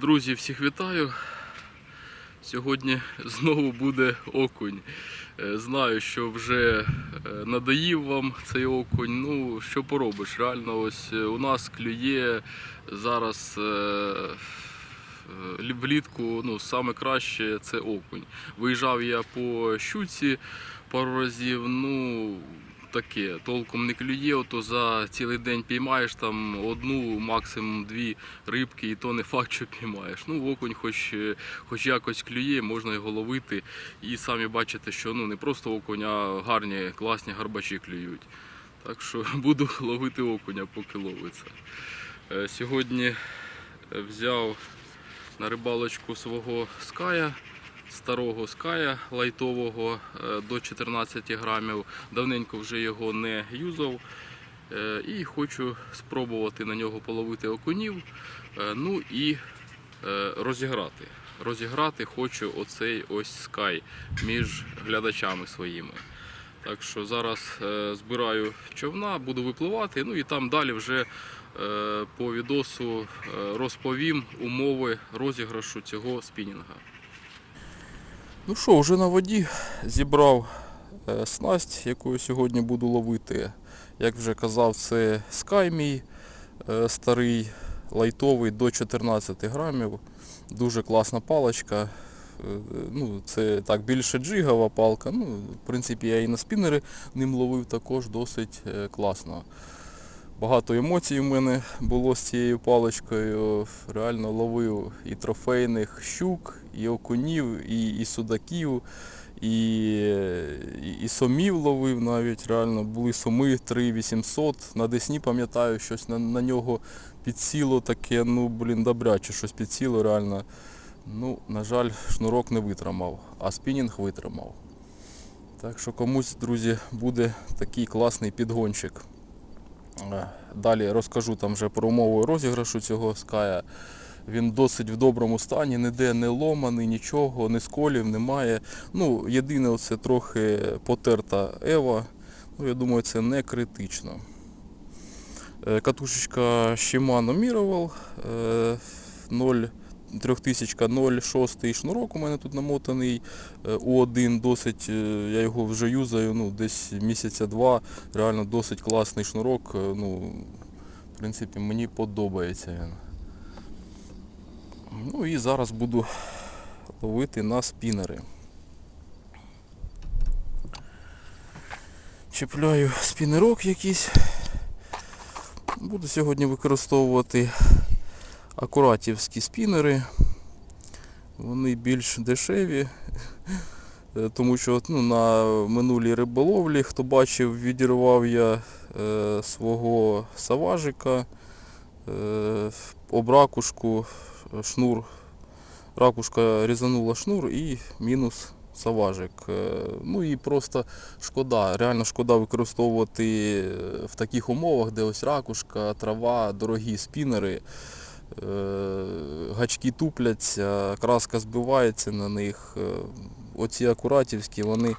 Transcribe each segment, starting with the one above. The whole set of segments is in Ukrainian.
Друзі, всіх вітаю. Сьогодні знову буде окунь. Е, Знаю, що вже е, надоїв вам цей окунь. Ну, що поробиш? Реально, ось е, у нас клює зараз влітку ну, саме краще це окунь. Виїжджав я по щуці пару разів, ну таке, толком не клює, ото за цілий день піймаєш там одну, максимум дві рибки, і то не факт, що піймаєш. Ну, окунь хоч, е, хоч якось клює, можна його ловити. І самі бачите, що ну, не просто окунь, а гарні, класні гарбачі клюють. Так що буду ловити окуня, поки ловиться. Е, Сьогодні е, взяв на рибалочку свого ская, старого ская лайтового е, до 14 грамів. Давненько вже його не юзав. Е, І хочу спробувати на нього половити окунів. е, Ну і розіграти. Розіграти хочу оцей ось скай між глядачами своїми. Так що зараз збираю човна, буду випливати, ну і там далі вже по відосу розповім умови розіграшу цього спінінга. Ну що, вже на воді зібрав е, снасть, якою сьогодні буду ловити. Як вже казав, це скай мій е, старий, лайтовий до 14 грамів. Дуже класна паличка. Е, Ну, це так більше джигова палка. Ну, в принципі, я і на спінери ним ловив також досить класно. Багато емоцій у мене було з цією паличкою. Реально ловив і трофейних щук, і окунів, і, і судаків, і, і, сомів ловив навіть. Реально були соми 3800. На Десні пам'ятаю, щось на, на нього підсіло таке, ну блін, добряче щось підсіло реально. Ну, на жаль, шнурок не витримав, а спінінг витримав. Так що комусь, друзі, буде такий класний підгончик. Е, Далі розкажу там вже про умови розіграшу цього ская. Він досить в доброму стані, ніде не ломаний, нічого, не сколів немає. Ну, єдине, оце трохи потерта Ева. Ну, я думаю, це не критично. Е, Катушечка Shimano Miraval е, 0 3000 0,6 шнурок у мене тут намотаний е, У1 досить, е, я його вже юзаю ну, десь місяця два. Реально досить класний шнурок. е, Ну, в принципі, мені подобається він. Ну і зараз буду ловити на спінери. Чіпляю спінерок якийсь. Буду сьогодні використовувати акуратівські спінери. Вони більш дешеві, тому що ну, на минулій риболовлі, хто бачив, відірвав я е, свого саважика, е, об ракушку, е, шнур, ракушка різанула шнур і мінус саважик. Е, Ну і просто шкода, реально шкода використовувати е, в таких умовах, де ось ракушка, трава, дорогі спінери. Е, гачки тупляться, краска збивається на них. Оці акуратівські, вони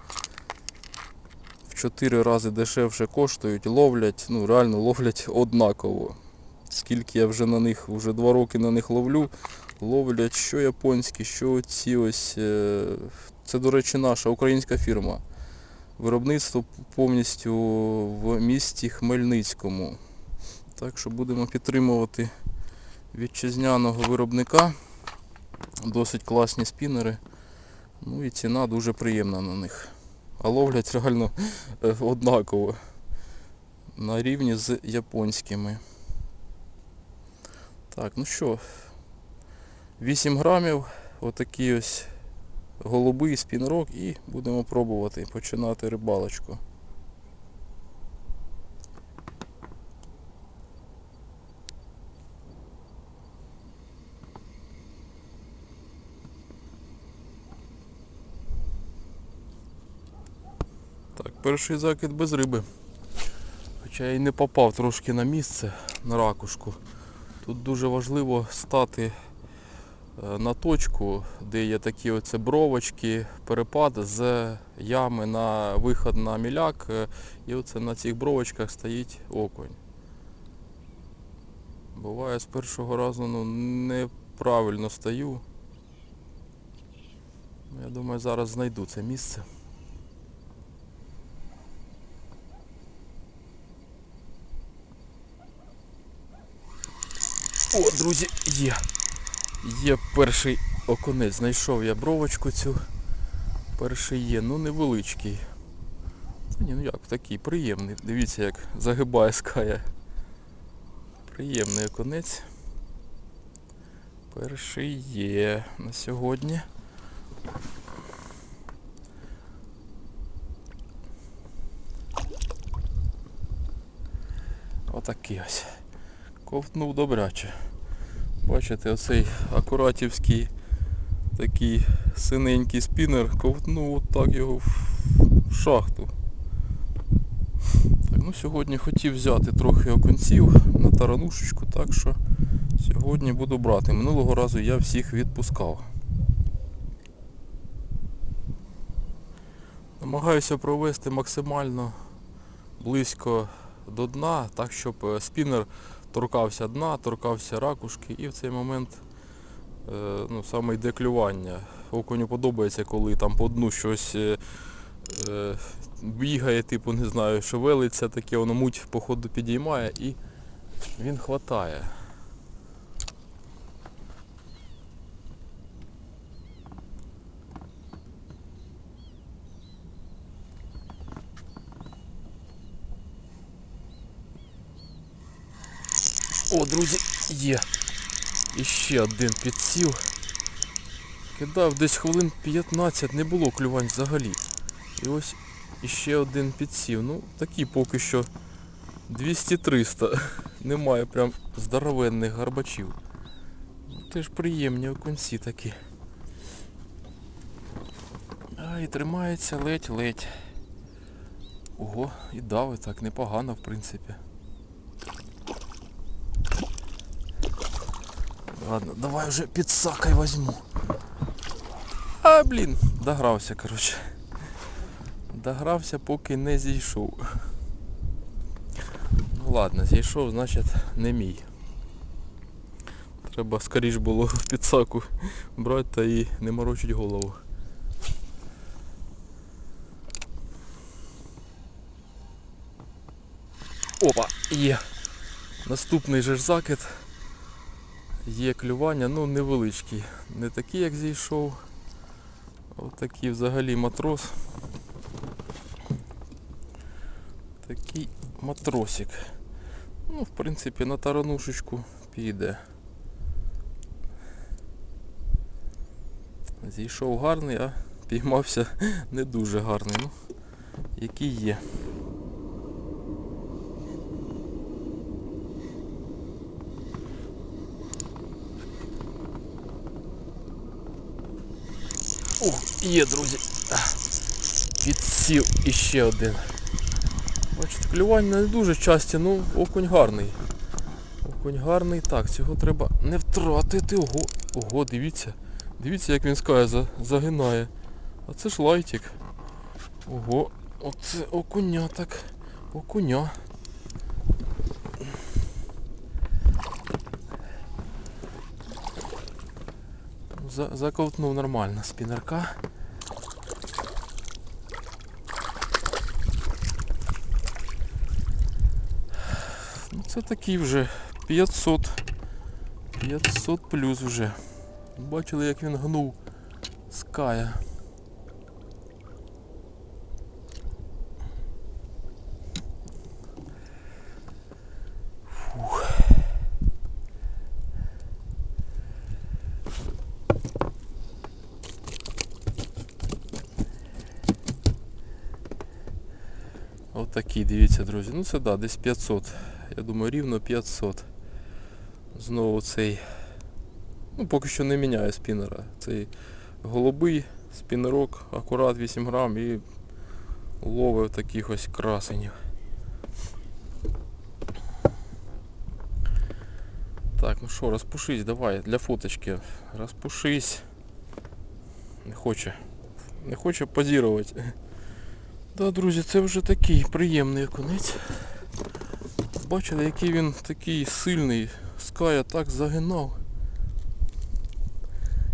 в 4 рази дешевше коштують, ловлять, ну реально ловлять однаково. Скільки я вже на них, вже 2 роки на них ловлю, ловлять що японські, що ці ось. е, Це, до речі, наша українська фірма. Виробництво повністю в місті Хмельницькому. Так що будемо підтримувати вітчизняного виробника. Досить класні спінери. Ну і ціна дуже приємна на них. А ловлять реально е, однаково. На рівні з японськими. Так, ну що, 8 грамів, отакий ось голубий спінерок і будемо пробувати починати рибалочку. Так, перший закид без риби. Хоча я й не попав трошки на місце, на ракушку. Тут дуже важливо стати е, на точку, де є такі оце бровочки, перепад з ями на виход на міляк. е, І оце на цих бровочках стоїть окунь. Буває з першого разу ну, не правильно стою. Я думаю, зараз знайду це місце. О, друзі, є. Є перший окунець. Знайшов я бровочку цю. Перший є, ну невеличкий. Та ні, ну як, такий приємний. Дивіться, як загибає ская. Приємний окунець. Перший є на сьогодні. Отакий ось. Ковтнув добряче. Бачите, оцей акуратівський такий синенький спінер ковтнув отак його в шахту. Так, ну сьогодні хотів взяти трохи окунців на таранушечку, так що сьогодні буду брати. Минулого разу я всіх відпускав. Намагаюся провести максимально близько до дна, так щоб е, спінер торкався дна, торкався ракушки і в цей момент е, ну, саме йде клювання. Окуню подобається, коли там по дну щось е, е, бігає, типу, не знаю, шевелиться таке, воно муть походу підіймає і він хватає. О, друзі, є. І ще один підсів. Кидав десь хвилин 15, не було клювань взагалі. І ось іще один підсів. Ну, такі поки що 200-300. Немає прям здоровенних гарбачів. Ну, Теж приємні окунці такі. А, і тримається ледь-ледь. Ого, і дави так непогано, в принципі. Ладно, давай вже підсакай возьму. А, блін, догрався, коротше. Догрався, поки не зійшов. Ну ладно, зійшов, значить не мій. Треба скоріш було в підсаку брати та і не морочить голову. Опа, є. Наступний же ж закид. Є клювання, ну невеличкі. Не такий, як зійшов. Отакий взагалі матрос. Такий матросик. Ну, в принципі, на таранушечку піде. Зійшов гарний, а піймався не дуже гарний. Ну, який є. О, є, друзі. Підсів іще один. Бачите, клювання не дуже часті, ну окунь гарний. Окунь гарний. Так, цього треба не втратити. Ого, ого, дивіться. Дивіться, як він скає загинає. А це ж лайтик. Ого, оце окуня так. Окуня. Заковтнув нормально спінерка. Ну, це такий вже 500. 500 плюс вже. Бачили, як він гнув з кая. Отакий, дивіться, друзі. Ну це да, десь 500. Я думаю, рівно 500. Знову цей. Ну, поки що не міняє спінера. Цей голубий спінерок, акурат 8 грам і ловив таких ось красенів. Так, ну що, розпушись, давай, для фоточки. Розпушись. Не хоче. Не хоче позірувати. Да, друзі, це вже такий приємний конець. Бачили, який він такий сильний. Ская так загинав.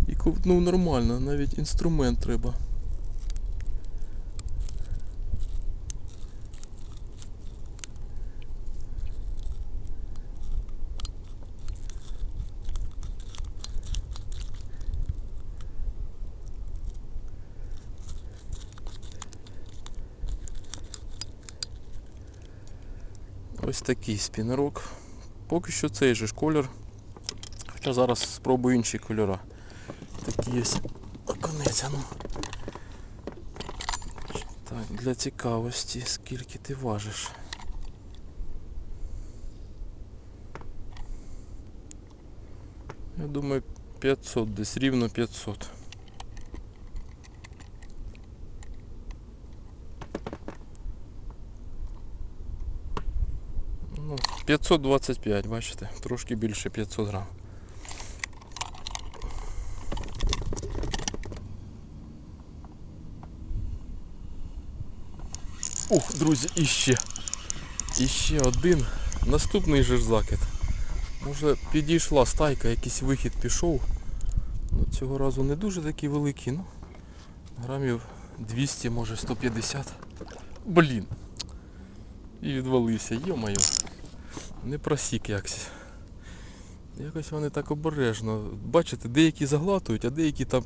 І ковтнув нормально, навіть інструмент треба. Ось такий спінерок. Поки що цей же ж колір. Хоча зараз спробую інші кольори. Такі ось оконеця. Ну. Так, для цікавості, скільки ти важиш. Я думаю 500, десь рівно 500. Ну, 525, бачите, трошки більше 500 грам. Ух, друзі, іще. Іще один. Наступний же закид. Може підійшла стайка, якийсь вихід пішов. Ну, цього разу не дуже такий великий, ну. Грамів 200, може 150. Блін. І відвалився, йо-моє. Не просік якось. Якось вони так обережно. Бачите, деякі заглатують, а деякі там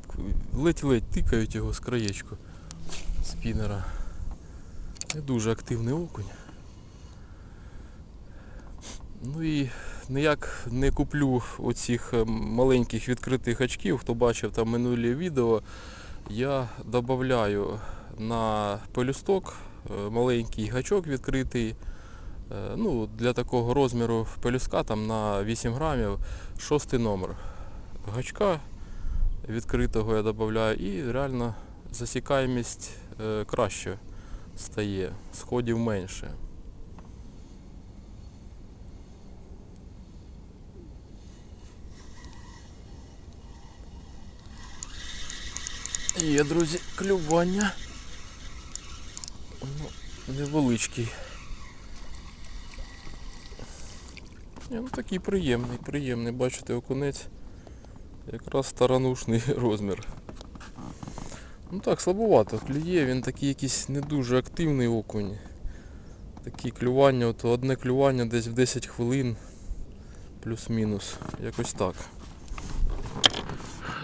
ледь-ледь тикають його з краєчку спінера. Не дуже активний окунь. Ну і ніяк не куплю оцих е, маленьких відкритих очків. Хто бачив там минулі відео, я додаю на пелюсток е, маленький гачок відкритий. Е, Ну, для такого розміру пелюстка там на 8 грамів шостий номер гачка відкритого я додаю і реально засікаємість е, краще стає, сходів менше. Є, друзі, клювання. Ну, невеличкий. Ні, ну такий приємний, приємний, бачите, окунець. Якраз таранушний розмір. Ну так, слабовато клює, він такий якийсь не дуже активний окунь. Такі клювання, от одне клювання десь в 10 хвилин, плюс-мінус. Якось так.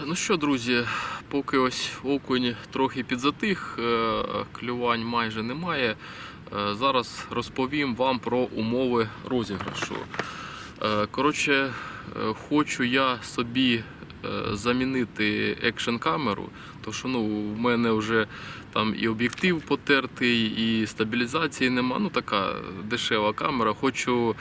Ну що, друзі, поки ось окунь трохи підзатих, е, клювань майже немає. е, Зараз розповім вам про умови розіграшу. Е, Коротше, е, хочу я собі е, замінити екшн камеру, тому що ну, в мене вже там і об'єктив потертий, і стабілізації нема. Ну така дешева камера. Хочу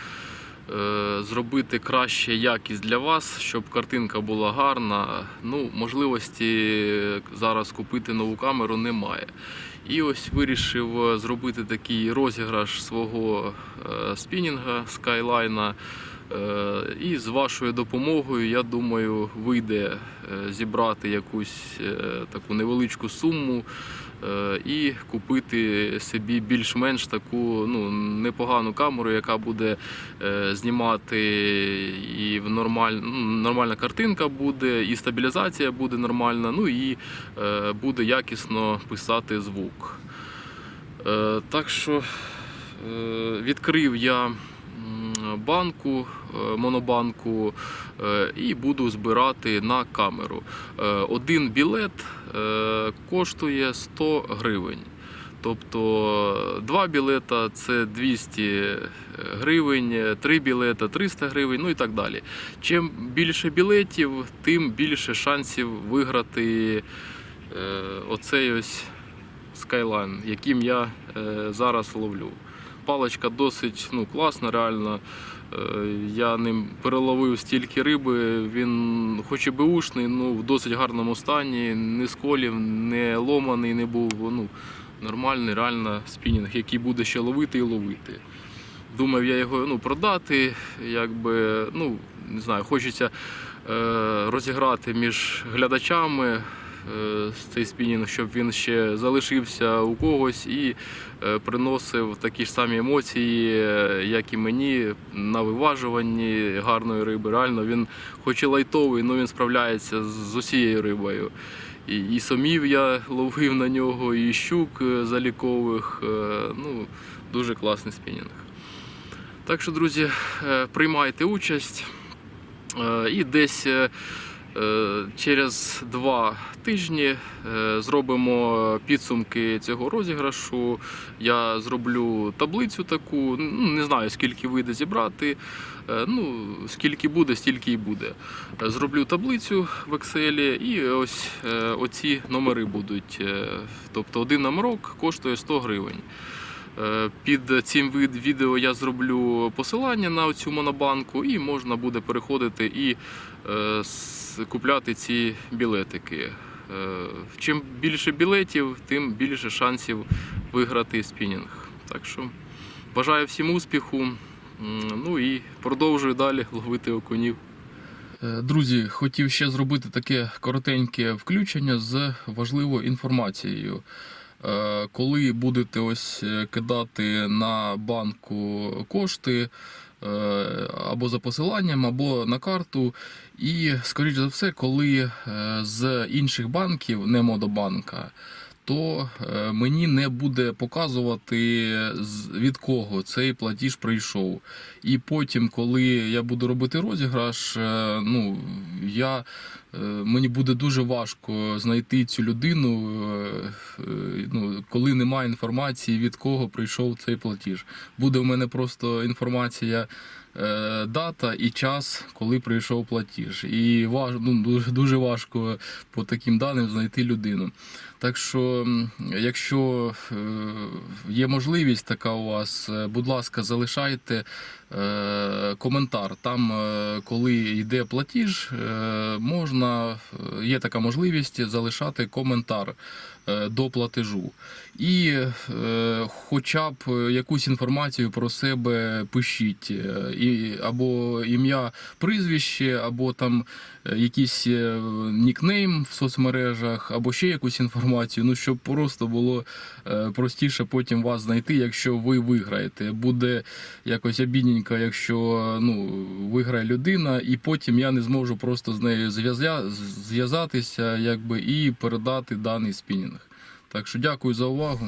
е, зробити краще якість для вас, щоб картинка була гарна. Ну, можливості зараз купити нову камеру немає. І ось вирішив зробити такий розіграш свого спінінга Skyline. Е, І з вашою допомогою, я думаю, вийде е, зібрати якусь е, таку невеличку суму і купити собі більш-менш таку ну, непогану камеру, яка буде знімати і нормаль... ну, нормальна картинка буде, і стабілізація буде нормальна, ну і буде якісно писати звук. Так що відкрив я банку, е, монобанку е, і буду збирати на камеру. Е, Один білет коштує 100 гривень. Тобто два білета це 200 гривень, три білета 300 гривень, ну і так далі. Чим більше білетів, тим більше шансів виграти оцей ось Skyline, яким я зараз ловлю. Паличка досить ну, класна, реально. Е, Я ним переловив стільки риби. Він, хоч і беушний, ну в досить гарному стані, не сколів, не ломаний, не був. Ну, нормальний, реально спінінг, який буде ще ловити і ловити. Думав я його ну, продати, якби, ну, не знаю, хочеться е, розіграти між глядачами. Е, цей спінінг, щоб він ще залишився у когось і е, приносив такі ж самі емоції, як і мені, на виважуванні гарної риби. Реально він хоч і лайтовий, але він справляється з- усією рибою. І, і сомів я ловив на нього, і щук е, залікових. Ну, дуже класний спінінг. Так що, друзі, приймайте участь. І десь через два тижні е, зробимо підсумки цього розіграшу. Я зроблю таблицю таку, ну, не знаю скільки вийде зібрати. Е, Ну, скільки буде, стільки і буде. Е, Зроблю таблицю в Excel і ось е, оці номери будуть. Е, Тобто один номерок коштує 100 гривень. Е, Під цим відео я зроблю посилання на цю монобанку, і можна буде переходити і е, купляти ці білетики. Е, Чим більше білетів, тим більше шансів виграти спінінг. Так що бажаю всім успіху. Ну і продовжую далі ловити окунів. Друзі, хотів ще зробити таке коротеньке включення з важливою інформацією. Е, Коли будете ось е, кидати на банку кошти е, або за посиланням, або на карту, і, скоріш за все, коли з інших банків, не Модобанка, то е, мені не буде показувати від кого цей платіж прийшов. І потім, коли я буду робити розіграш, е, ну я е, мені буде дуже важко знайти цю людину, ну, коли немає інформації, від кого прийшов цей платіж. Буде в мене просто інформація. Е, Дата і час, коли прийшов платіж, і важ, ну, дуже, дуже важко по таким даним знайти людину. Так що, якщо е, є можливість така у вас, е, будь ласка, залишайте коментар. Там, е, коли йде платіж, е, можна, е, є така можливість залишати коментар е, до платежу. І е, хоча б якусь інформацію про себе пишіть, е, і, або ім'я, прізвище, або там е, якийсь е, нікнейм в соцмережах, або ще якусь інформацію, ну щоб просто було е, простіше потім вас знайти, якщо ви виграєте. Буде якось обідненько, якщо ну, виграє людина, і потім я не зможу просто з нею зв'язатися якби, і передати даний спінінг. Так що дякую за увагу.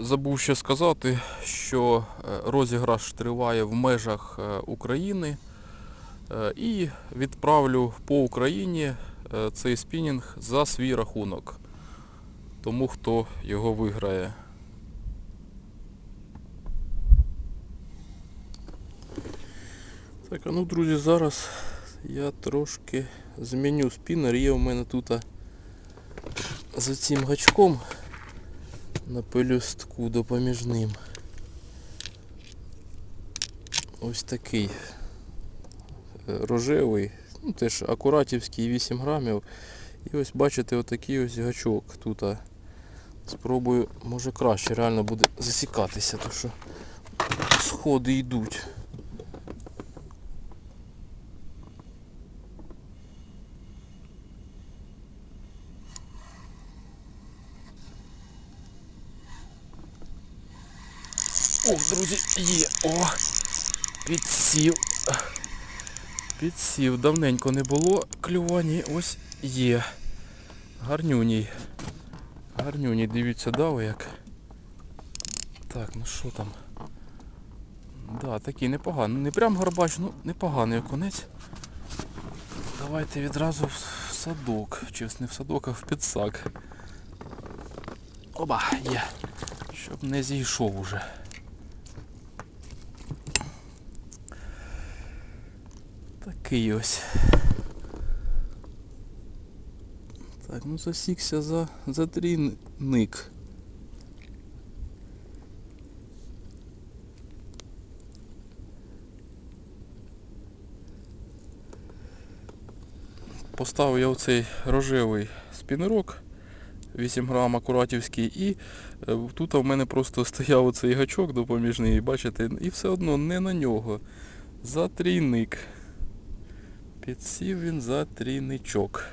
Забув ще сказати, що е, розіграш триває в межах України і відправлю по Україні е, цей спінінг за свій рахунок. Тому хто його виграє. Так, а ну, друзі, зараз я трошки зміню спінер. Є у мене тут за цим гачком на пелюстку допоміжним. Ось такий е, рожевий, ну теж акуратівський 8 грамів. І ось бачите отакий ось гачок тут. Спробую, може краще реально буде засікатися, тому що сходи йдуть. Ох, друзі, є. О! Підсів. Підсів. Давненько не було клювання. Ось є. Гарнюній. Гарнюній, дивіться, дав як. Так, ну що там? Да, такий непоганий. Не прям горбач, ну непоганий окунець. Давайте відразу в садок. Чи не в садок, а в підсак. Оба, є. Щоб не зійшов уже. Такий ось. Так, ну засікся за, за трійник. Поставив я оцей рожевий спінерок 8 грам акуратівський і е, тут в мене просто стояв оцей гачок допоміжний, бачите, і все одно не на нього. За трійник. Підсів він за трійничок.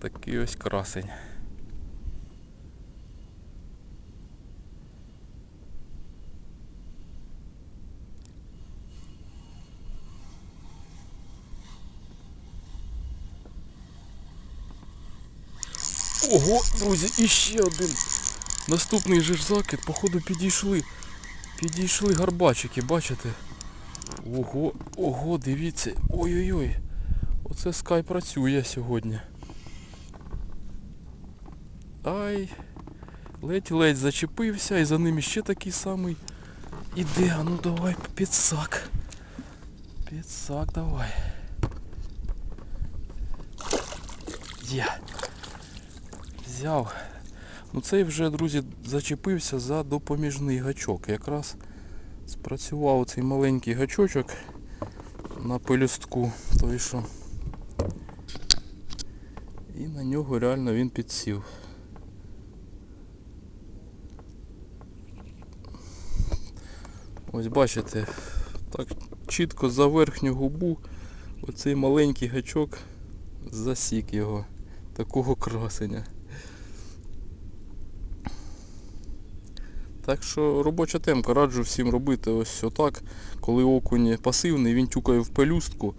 такий ось красень. Ого, друзі, іще один. Наступний же ж закид, походу підійшли. Підійшли гарбачики, бачите? Ого, ого, дивіться. Ой-ой-ой. Оце скай працює сьогодні. Ай. Ледь-ледь зачепився і за ним ще такий самий. Іде, а ну давай підсак. Підсак давай. Є. Взяв. Ну цей вже, друзі, зачепився за допоміжний гачок. Якраз спрацював цей маленький гачочок на пелюстку, той що. І на нього реально він підсів. Ось бачите, так чітко за верхню губу оцей маленький гачок засік його, такого красення. Так що робоча темка, раджу всім робити ось отак, коли окунь пасивний, він тюкає в пелюстку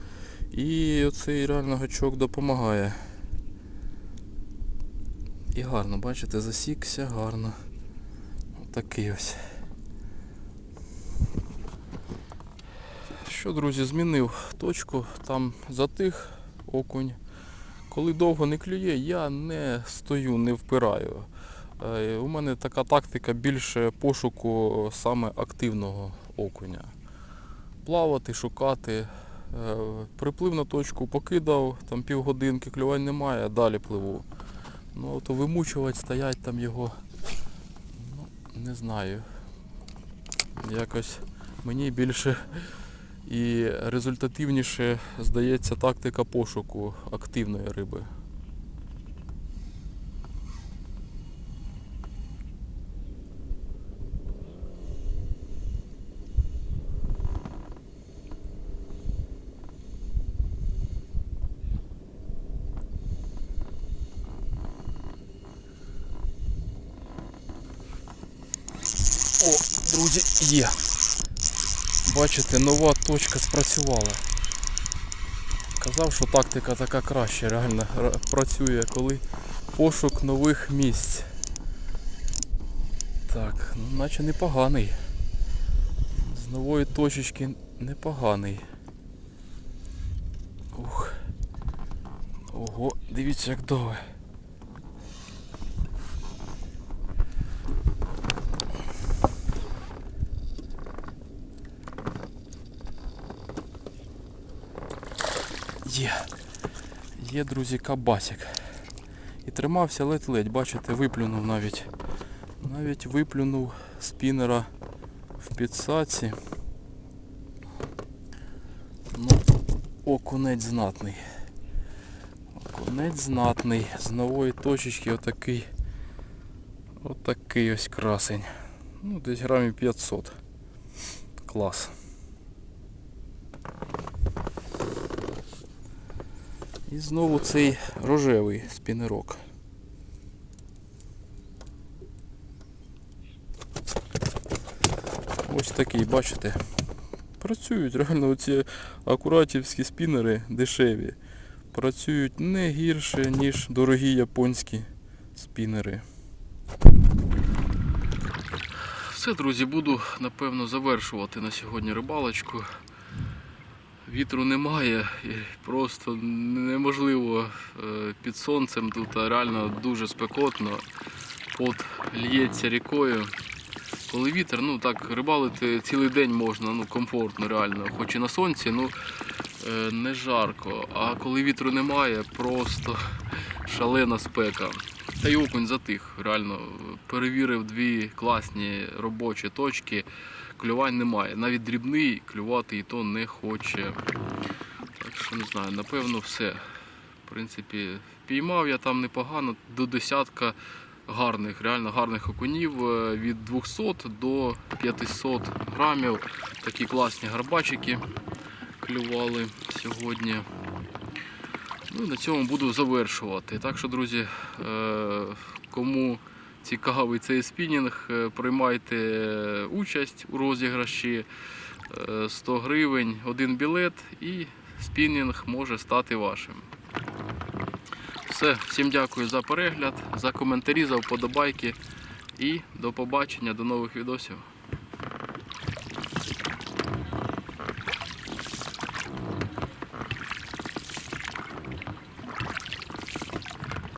і оцей реально гачок допомагає. І гарно, бачите, засікся гарно. Отакий ось. Що, друзі, змінив точку, там затих окунь. Коли довго не клює, я не стою, не впираю. Е, У мене така тактика більше пошуку саме активного окуня. Плавати, шукати. Е, Приплив на точку, покидав, там півгодинки, клювань немає, далі пливу. Ну, то вимучувати, стоять там його. Ну, не знаю. Якось мені більше і результативніше здається тактика пошуку активної риби. О, друзі, є. Бачите, нова точка спрацювала. Казав, що тактика така краща, реально працює, коли пошук нових місць. Так, ну наче непоганий. З нової точечки непоганий. Ух. Ого, дивіться як довго. Є. Є, друзі, кабасик. І тримався ледь-ледь, бачите, виплюнув навіть. Навіть виплюнув спінера в підсаці. Ну, окунець знатний. Окунець знатний. З нової точечки отакий. Отакий ось красень. Ну, десь грамів 500. Клас. І знову цей рожевий спінерок. Ось такий, бачите. Працюють реально оці акуратівські спінери дешеві. Працюють не гірше, ніж дорогі японські спінери. Все, друзі, буду напевно завершувати на сьогодні рибалочку. Вітру немає, і просто неможливо е, під сонцем тут реально дуже спекотно. Пот л'ється рікою. Коли вітер, ну так, рибалити цілий день можна, ну комфортно, реально, хоч і на сонці, ну е, не жарко. А коли вітру немає, просто шалена спека. Та й окунь затих, реально. Перевірив дві класні робочі точки. Клювань немає. Навіть дрібний клювати і то не хоче. Так що не знаю, напевно, все. В принципі, піймав я там непогано до десятка гарних, реально гарних окунів е, від 200 до 500 грамів. Такі класні гарбачики клювали сьогодні. Ну і на цьому буду завершувати. Так що, друзі, е, кому цікавий цей спінінг, е, приймайте участь у розіграші. Е, 100 гривень, один білет і спінінг може стати вашим. Все, всім дякую за перегляд, за коментарі, за вподобайки і до побачення, до нових відосів.